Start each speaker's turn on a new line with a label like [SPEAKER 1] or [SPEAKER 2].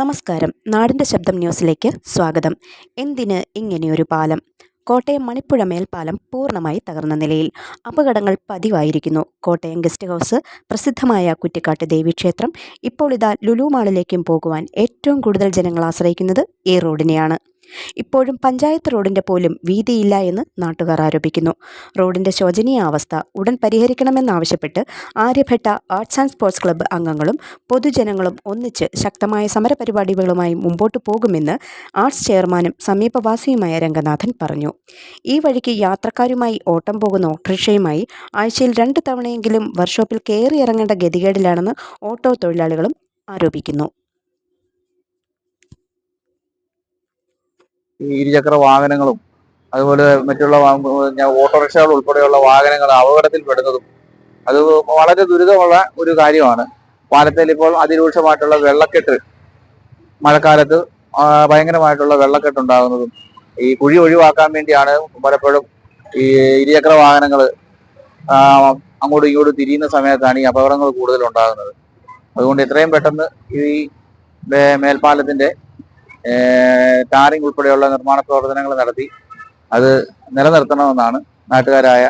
[SPEAKER 1] നമസ്കാരം. നാടിന്റെ ശബ്ദം ന്യൂസിലേക്ക് സ്വാഗതം. എന്തിന് ഇങ്ങനെയൊരു പാലം? കോട്ടയം മണിപ്പുഴ മേൽപ്പാലം പൂർണമായി തകർന്ന നിലയിൽ അപകടങ്ങൾ പതിവായിരിക്കുന്നു. കോട്ടയം ഗസ്റ്റ് ഹൗസ് പ്രസിദ്ധമായ കുറ്റിക്കാട്ട് ദേവീക്ഷേത്രം ഇപ്പോൾ ഇതാ ലുലു മാളിലേക്കും പോകുവാൻ ഏറ്റവും കൂടുതൽ ജനങ്ങൾ ആശ്രയിക്കുന്നത് ഈ റോഡിനെയാണ്. ഇപ്പോഴും പഞ്ചായത്ത് റോഡിന്റെ പോലും വീതിയില്ല എന്ന് നാട്ടുകാർ ആരോപിക്കുന്നു. റോഡിന്റെ ശോചനീയ അവസ്ഥ ഉടൻ പരിഹരിക്കണമെന്നാവശ്യപ്പെട്ട് Aryabhata arts and sports club അംഗങ്ങളും പൊതുജനങ്ങളും ഒന്നിച്ച് ശക്തമായ സമരപരിപാടികളുമായി മുമ്പോട്ട് പോകുമെന്ന് ആർട്സ് ചെയർമാനും സമീപവാസിയുമായ രംഗനാഥൻ പറഞ്ഞു. ഈ വഴിക്ക് യാത്രക്കാരുമായി ഓട്ടം പോകുന്ന ഓട്ടോറിക്ഷയുമായി ആഴ്ചയിൽ രണ്ട് തവണയെങ്കിലും വർക്ക്ഷോപ്പിൽ കയറി ഇറങ്ങേണ്ട ഗതികേടിലാണെന്ന് ഓട്ടോ തൊഴിലാളികളും ആരോപിക്കുന്നു.
[SPEAKER 2] ഈ ഇരുചക്ര വാഹനങ്ങളും അതുപോലെ മറ്റുള്ള ഓട്ടോറിക്ഷകൾ ഉൾപ്പെടെയുള്ള വാഹനങ്ങൾ അപകടത്തിൽ പെടുന്നതും അത് വളരെ ദുരിതമുള്ള ഒരു കാര്യമാണ്. പാലത്തിൽ ഇപ്പോൾ അതിരൂക്ഷമായിട്ടുള്ള വെള്ളക്കെട്ട് മഴക്കാലത്ത് ഭയങ്കരമായിട്ടുള്ള വെള്ളക്കെട്ട് ഉണ്ടാകുന്നതും ഈ കുഴി ഒഴിവാക്കാൻ വേണ്ടിയാണ് പലപ്പോഴും ഈ ഇരുചക്ര വാഹനങ്ങൾ അങ്ങോട്ടും ഇങ്ങോട്ടും തിരിയുന്ന സമയത്താണ് ഈ അപകടങ്ങൾ കൂടുതൽ ഉണ്ടാകുന്നത് അതുകൊണ്ട് എത്രയും പെട്ടെന്ന് ഈ മേൽപ്പാലത്തിന്റെ ടാറിംഗ് ഉൾപ്പെടെയുള്ള നിർമ്മാണ പ്രവർത്തനങ്ങൾ നടത്തി അത് നിലനിർത്തണമെന്നാണ് നാട്ടുകാരായ